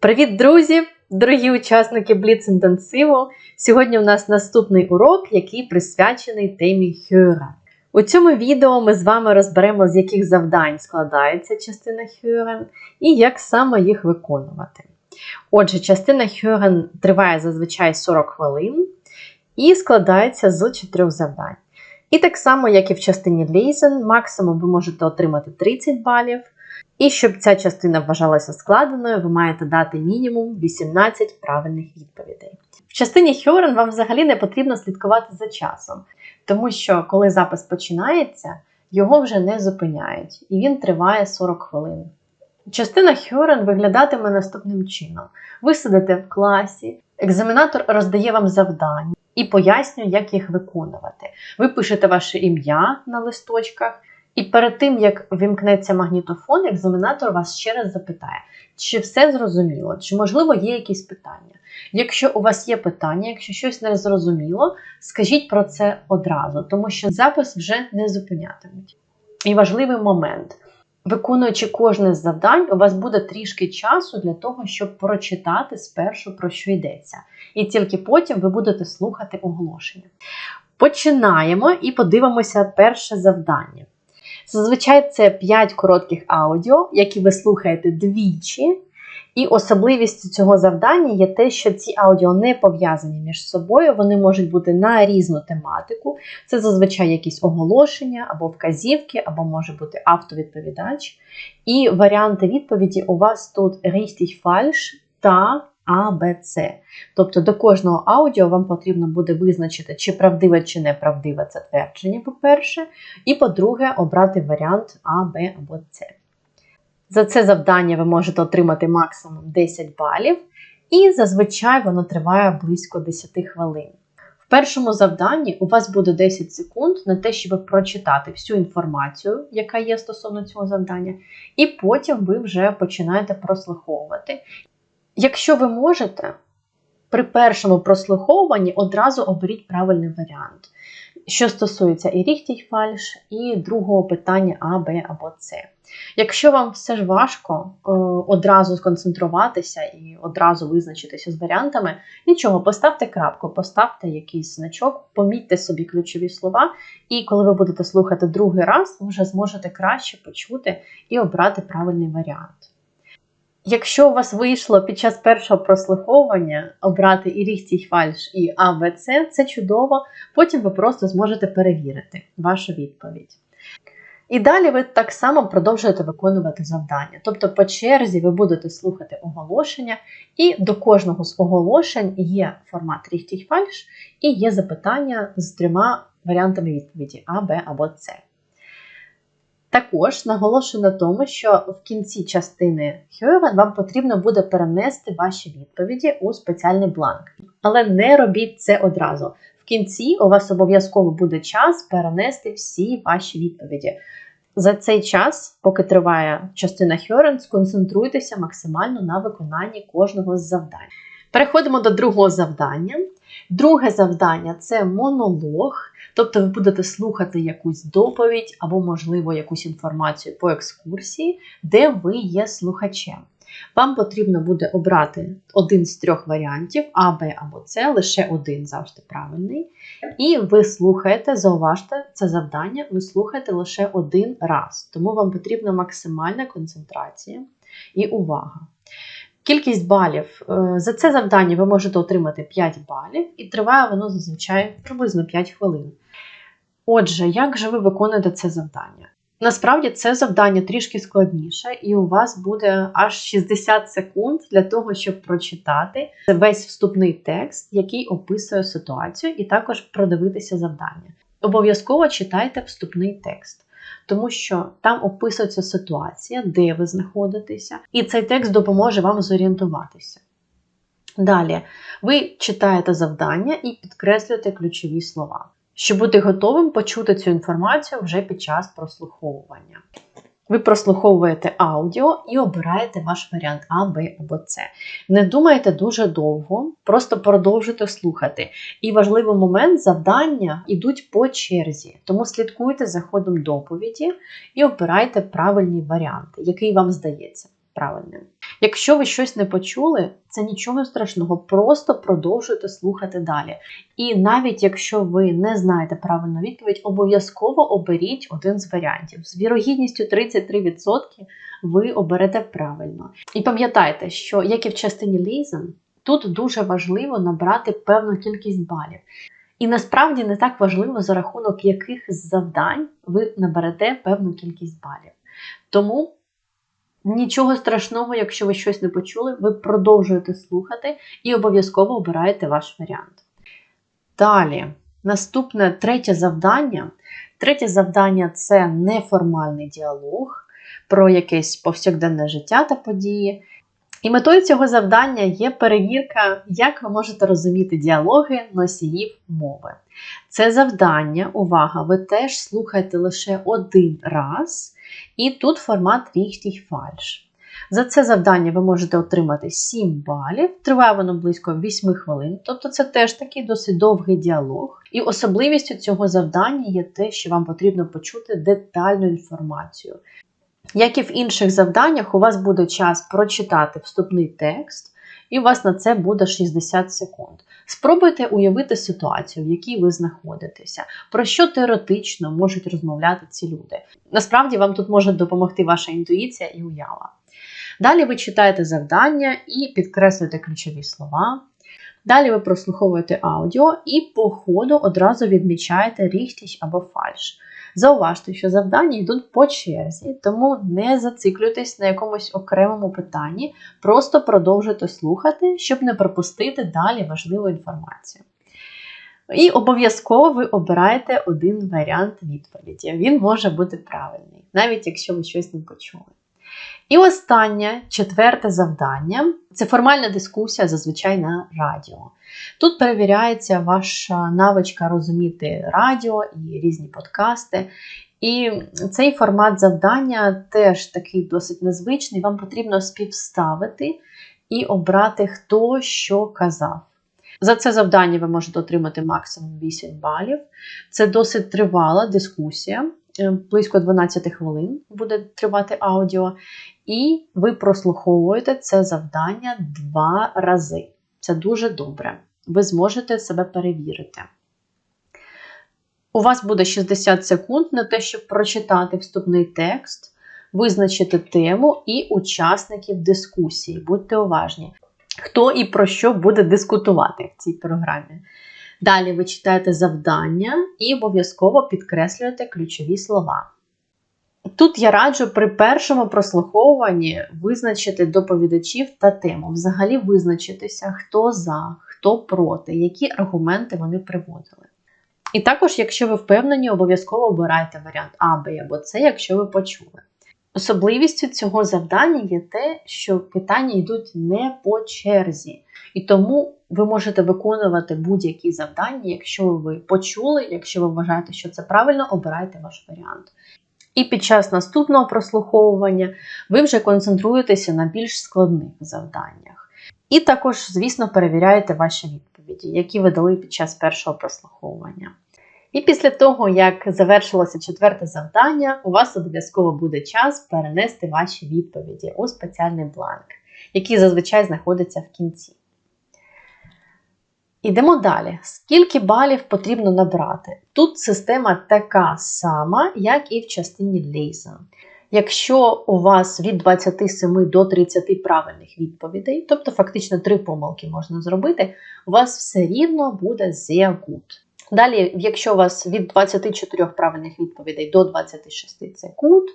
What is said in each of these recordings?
Привіт, друзі! Дорогі учасники Бліц інтенсиву! Сьогодні у нас наступний урок, який присвячений темі Хюра. У цьому відео ми з вами розберемо, з яких завдань складається частина Хюрен і як саме їх виконувати. Отже, частина Хюрен триває зазвичай 40 хвилин і складається з чотирьох завдань. І так само, як і в частині Лейзен, максимум ви можете отримати 30 балів. І щоб ця частина вважалася складеною, ви маєте дати мінімум 18 правильних відповідей. В частині Хьорен вам взагалі не потрібно слідкувати за часом, тому що коли запис починається, його вже не зупиняють, і він триває 40 хвилин. Частина Хьорен виглядатиме наступним чином: ви сидите в класі, екзаменатор роздає вам завдання і пояснює, як їх виконувати. Ви пишете ваше ім'я на листочках. І перед тим, як вімкнеться магнітофон, екзаменатор вас ще раз запитає, чи все зрозуміло, чи, можливо, є якісь питання. Якщо у вас є питання, якщо щось не зрозуміло, скажіть про це одразу, тому що запис вже не зупинятимуть. І важливий момент. Виконуючи кожне з завдань, у вас буде трішки часу для того, щоб прочитати спершу, про що йдеться. І тільки потім ви будете слухати оголошення. Починаємо і подивимося перше завдання. Зазвичай це 5 коротких аудіо, які ви слухаєте двічі. І особливістю цього завдання є те, що ці аудіо не пов'язані між собою, вони можуть бути на різну тематику. Це зазвичай якісь оголошення або вказівки, або може бути автовідповідач. І варіанти відповіді у вас тут richtig falsch та А, Б, С. Тобто до кожного аудіо вам потрібно буде визначити, чи правдиве, чи неправдиве це твердження, по-перше, і по-друге, обрати варіант А, Б або С. За це завдання ви можете отримати максимум 10 балів, і зазвичай воно триває близько 10 хвилин. В першому завданні у вас буде 10 секунд на те, щоб прочитати всю інформацію, яка є стосовно цього завдання, і потім ви вже починаєте прослуховувати. Якщо ви можете, при першому прослуховуванні одразу оберіть правильний варіант, що стосується і ріхтій фальш, і другого питання А, Б або С. Якщо вам все ж важко е, одразу сконцентруватися і одразу визначитися з варіантами, нічого, поставте крапку, поставте якийсь значок, помітьте собі ключові слова, і коли ви будете слухати другий раз, ви вже зможете краще почути і обрати правильний варіант. Якщо у вас вийшло під час першого прослуховування обрати і ріхтій фальш, і А, це чудово, потім ви просто зможете перевірити вашу відповідь. І далі ви так само продовжуєте виконувати завдання. Тобто, по черзі ви будете слухати оголошення, і до кожного з оголошень є формат ріхтій фальш, і є запитання з трьома варіантами відповіді А, Б або С. Також наголошую на тому, що в кінці частини Хьюевен вам потрібно буде перенести ваші відповіді у спеціальний бланк. Але не робіть це одразу. В кінці у вас обов'язково буде час перенести всі ваші відповіді. За цей час, поки триває частина Хьорен, сконцентруйтеся максимально на виконанні кожного з завдань. Переходимо до другого завдання. Друге завдання це монолог. Тобто ви будете слухати якусь доповідь або, можливо, якусь інформацію по екскурсії, де ви є слухачем. Вам потрібно буде обрати один з трьох варіантів А, Б або С, лише один завжди правильний. І ви слухаєте, зауважте це завдання, ви слухаєте лише один раз. Тому вам потрібна максимальна концентрація і увага. Кількість балів за це завдання ви можете отримати 5 балів, і триває воно зазвичай приблизно 5 хвилин. Отже, як же ви виконуєте це завдання? Насправді це завдання трішки складніше, і у вас буде аж 60 секунд для того, щоб прочитати весь вступний текст, який описує ситуацію, і також продивитися завдання. Обов'язково читайте вступний текст, тому що там описується ситуація, де ви знаходитеся, і цей текст допоможе вам зорієнтуватися. Далі, ви читаєте завдання і підкреслюєте ключові слова щоб бути готовим почути цю інформацію вже під час прослуховування. Ви прослуховуєте аудіо і обираєте ваш варіант А, Б або С. Не думайте дуже довго, просто продовжуйте слухати. І важливий момент завдання йдуть по черзі, тому слідкуйте за ходом доповіді і обирайте правильний варіант, який вам здається правильним. Якщо ви щось не почули, це нічого страшного, просто продовжуйте слухати далі. І навіть якщо ви не знаєте правильну відповідь, обов'язково оберіть один з варіантів. З вірогідністю 33% ви оберете правильно. І пам'ятайте, що як і в частині лізен, тут дуже важливо набрати певну кількість балів. І насправді не так важливо, за рахунок яких завдань ви наберете певну кількість балів. Тому нічого страшного, якщо ви щось не почули, ви продовжуєте слухати і обов'язково обираєте ваш варіант. Далі, наступне третє завдання. Третє завдання це неформальний діалог про якесь повсякденне життя та події. І метою цього завдання є перевірка, як ви можете розуміти діалоги носіїв мови. Це завдання, увага, ви теж слухаєте лише один раз, і тут формат ріхтіх фальш. За це завдання ви можете отримати 7 балів, триває воно близько 8 хвилин, тобто це теж такий досить довгий діалог. І особливістю цього завдання є те, що вам потрібно почути детальну інформацію. Як і в інших завданнях, у вас буде час прочитати вступний текст, і у вас на це буде 60 секунд. Спробуйте уявити ситуацію, в якій ви знаходитеся, про що теоретично можуть розмовляти ці люди. Насправді вам тут може допомогти ваша інтуїція і уява. Далі ви читаєте завдання і підкреслюєте ключові слова. Далі ви прослуховуєте аудіо і по ходу одразу відмічаєте ріхтіч або фальш. Зауважте, що завдання йдуть по черзі, тому не зациклюйтесь на якомусь окремому питанні, просто продовжуйте слухати, щоб не пропустити далі важливу інформацію. І обов'язково ви обираєте один варіант відповіді. Він може бути правильний, навіть якщо ви щось не почули. І останнє четверте завдання це формальна дискусія зазвичай на радіо. Тут перевіряється ваша навичка розуміти радіо і різні подкасти. І цей формат завдання теж такий досить незвичний. Вам потрібно співставити і обрати, хто що казав. За це завдання ви можете отримати максимум 8 балів. Це досить тривала дискусія, близько 12 хвилин буде тривати аудіо. І ви прослуховуєте це завдання два рази. Це дуже добре. Ви зможете себе перевірити. У вас буде 60 секунд на те, щоб прочитати вступний текст, визначити тему і учасників дискусії. Будьте уважні, хто і про що буде дискутувати в цій програмі. Далі ви читаєте завдання і обов'язково підкреслюєте ключові слова. Тут я раджу при першому прослуховуванні визначити доповідачів та тему, взагалі визначитися, хто за, хто проти, які аргументи вони приводили. І також, якщо ви впевнені, обов'язково обирайте варіант А, Б або С, якщо ви почули. Особливістю цього завдання є те, що питання йдуть не по черзі. І тому ви можете виконувати будь-які завдання, якщо ви почули, якщо ви вважаєте, що це правильно, обирайте ваш варіант. І під час наступного прослуховування ви вже концентруєтеся на більш складних завданнях. І також, звісно, перевіряєте ваші відповіді, які ви дали під час першого прослуховування. І після того, як завершилося четверте завдання, у вас обов'язково буде час перенести ваші відповіді у спеціальний бланк, який зазвичай знаходиться в кінці. Ідемо далі. Скільки балів потрібно набрати? Тут система така сама, як і в частині Лейзен. Якщо у вас від 27 до 30 правильних відповідей, тобто фактично 3 помилки можна зробити, у вас все рівно буде sehr gut. Далі, якщо у вас від 24 правильних відповідей до 26 це gut.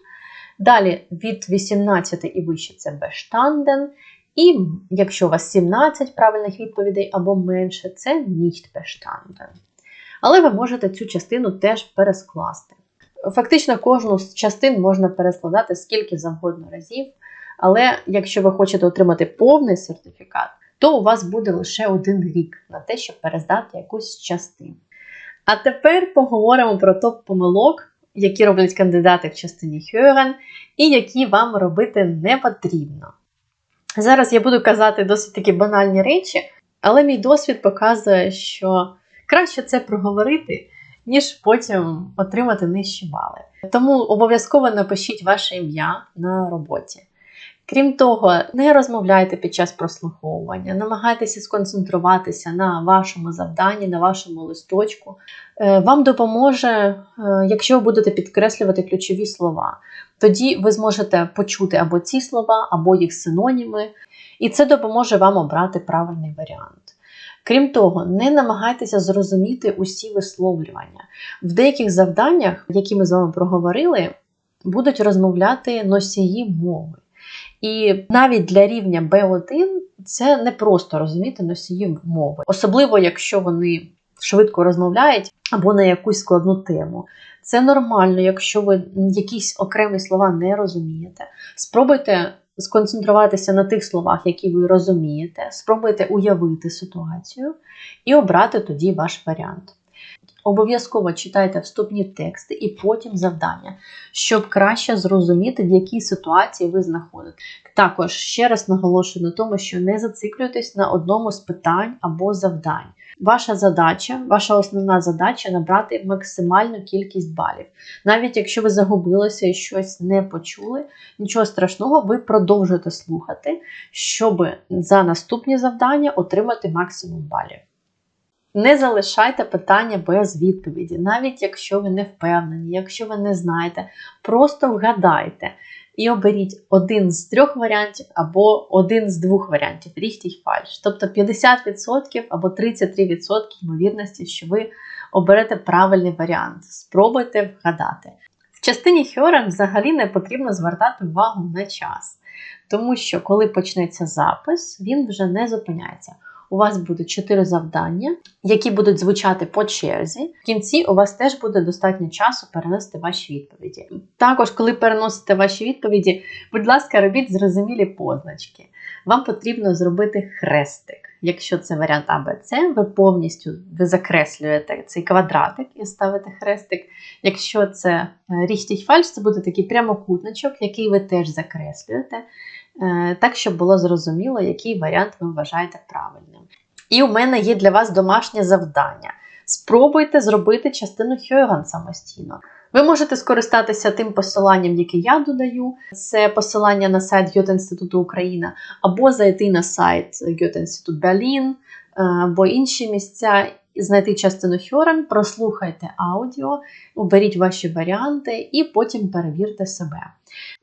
Далі від 18 і вище це bestanden. І якщо у вас 17 правильних відповідей або менше, це nicht bestanden. Але ви можете цю частину теж перескласти. Фактично, кожну з частин можна перескладати скільки завгодно разів. Але якщо ви хочете отримати повний сертифікат, то у вас буде лише один рік на те, щоб перездати якусь частину. А тепер поговоримо про топ помилок, які роблять кандидати в частині Hören, і які вам робити не потрібно. Зараз я буду казати досить такі банальні речі, але мій досвід показує, що краще це проговорити, ніж потім отримати нижчі бали. Тому обов'язково напишіть ваше ім'я на роботі. Крім того, не розмовляйте під час прослуховування, намагайтеся сконцентруватися на вашому завданні, на вашому листочку. Е, Вам допоможе, е, якщо ви будете підкреслювати ключові слова. Тоді ви зможете почути або ці слова, або їх синоніми, і це допоможе вам обрати правильний варіант. Крім того, не намагайтеся зрозуміти усі висловлювання. В деяких завданнях, які ми з вами проговорили, будуть розмовляти носії мови. І навіть для рівня B1 це не просто розуміти носії мови, особливо якщо вони швидко розмовляють або на якусь складну тему. Це нормально, якщо ви якісь окремі слова не розумієте. Спробуйте сконцентруватися на тих словах, які ви розумієте, спробуйте уявити ситуацію і обрати тоді ваш варіант. Обов'язково читайте вступні тексти і потім завдання, щоб краще зрозуміти, в якій ситуації ви знаходитесь. Також ще раз наголошую на тому, що не зациклюйтесь на одному з питань або завдань. Ваша задача, ваша основна задача набрати максимальну кількість балів. Навіть якщо ви загубилися і щось не почули, нічого страшного, ви продовжуєте слухати, щоб за наступні завдання отримати максимум балів. Не залишайте питання без відповіді, навіть якщо ви не впевнені, якщо ви не знаєте, просто вгадайте і оберіть один з трьох варіантів або один з двох варіантів ріхтій фальш. Тобто 50% або 33% ймовірності, що ви оберете правильний варіант. Спробуйте вгадати. В частині Хьорем взагалі не потрібно звертати увагу на час, тому що коли почнеться запис, він вже не зупиняється. У вас буде 4 завдання, які будуть звучати по черзі. В кінці у вас теж буде достатньо часу перенести ваші відповіді. Також, коли переносите ваші відповіді, будь ласка, робіть зрозумілі позначки. Вам потрібно зробити хрестик. Якщо це варіант А, Б, С, ви повністю ви закреслюєте цей квадратик і ставите хрестик. Якщо це ріхтіть фальш, це буде такий прямокутничок, який ви теж закреслюєте. Так, щоб було зрозуміло, який варіант ви вважаєте правильним. І у мене є для вас домашнє завдання. Спробуйте зробити частину Хьойган самостійно. Ви можете скористатися тим посиланням, яке я додаю, це посилання на сайт Гьот-Інституту Україна, або зайти на сайт Гьот-Інститут Берлін, або інші місця, знайти частину Хьорен, прослухайте аудіо, оберіть ваші варіанти і потім перевірте себе.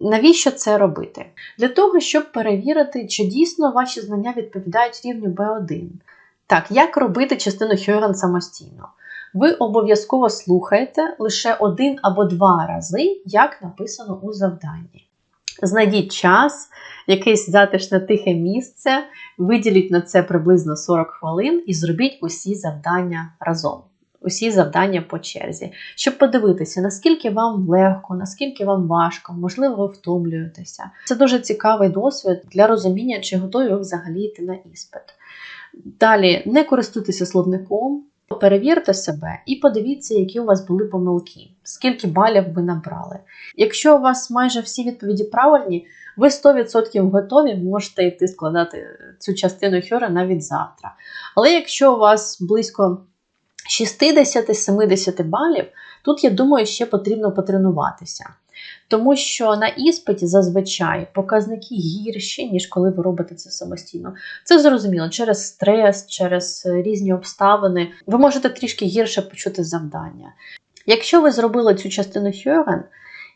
Навіщо це робити? Для того, щоб перевірити, чи дійсно ваші знання відповідають рівню B1. Так, як робити частину Хьорен самостійно? Ви обов'язково слухаєте лише один або два рази, як написано у завданні. Знайдіть час, якесь затишне тихе місце, виділіть на це приблизно 40 хвилин і зробіть усі завдання разом. Усі завдання по черзі, щоб подивитися, наскільки вам легко, наскільки вам важко, можливо, ви втомлюєтеся. Це дуже цікавий досвід для розуміння, чи готові ви взагалі йти на іспит. Далі не користуйтеся словником, перевірте себе і подивіться, які у вас були помилки, скільки балів ви набрали. Якщо у вас майже всі відповіді правильні, ви 100% готові можете йти складати цю частину хьора навіть завтра. Але якщо у вас близько 60-70 балів, тут, я думаю, ще потрібно потренуватися. Тому що на іспиті зазвичай показники гірші, ніж коли ви робите це самостійно. Це зрозуміло через стрес, через різні обставини. Ви можете трішки гірше почути завдання. Якщо ви зробили цю частину Хьюрен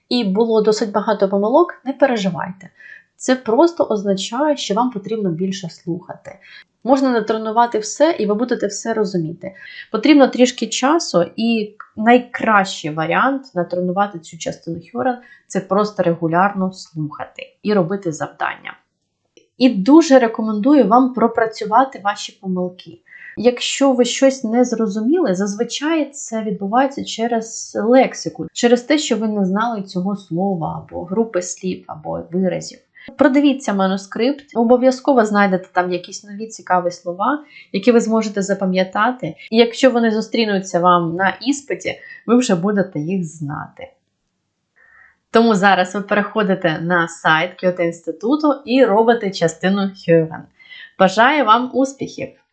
і було досить багато помилок, не переживайте. Це просто означає, що вам потрібно більше слухати. Можна натренувати все, і ви будете все розуміти. Потрібно трішки часу, і найкращий варіант натренувати цю частину Хьорен це просто регулярно слухати і робити завдання. І дуже рекомендую вам пропрацювати ваші помилки. Якщо ви щось не зрозуміли, зазвичай це відбувається через лексику, через те, що ви не знали цього слова, або групи слів, або виразів. Продивіться манускрипт, обов'язково знайдете там якісь нові цікаві слова, які ви зможете запам'ятати. І якщо вони зустрінуться вам на іспиті, ви вже будете їх знати. Тому зараз ви переходите на сайт Кyoto інституту і робите частину Хьюген. Бажаю вам успіхів!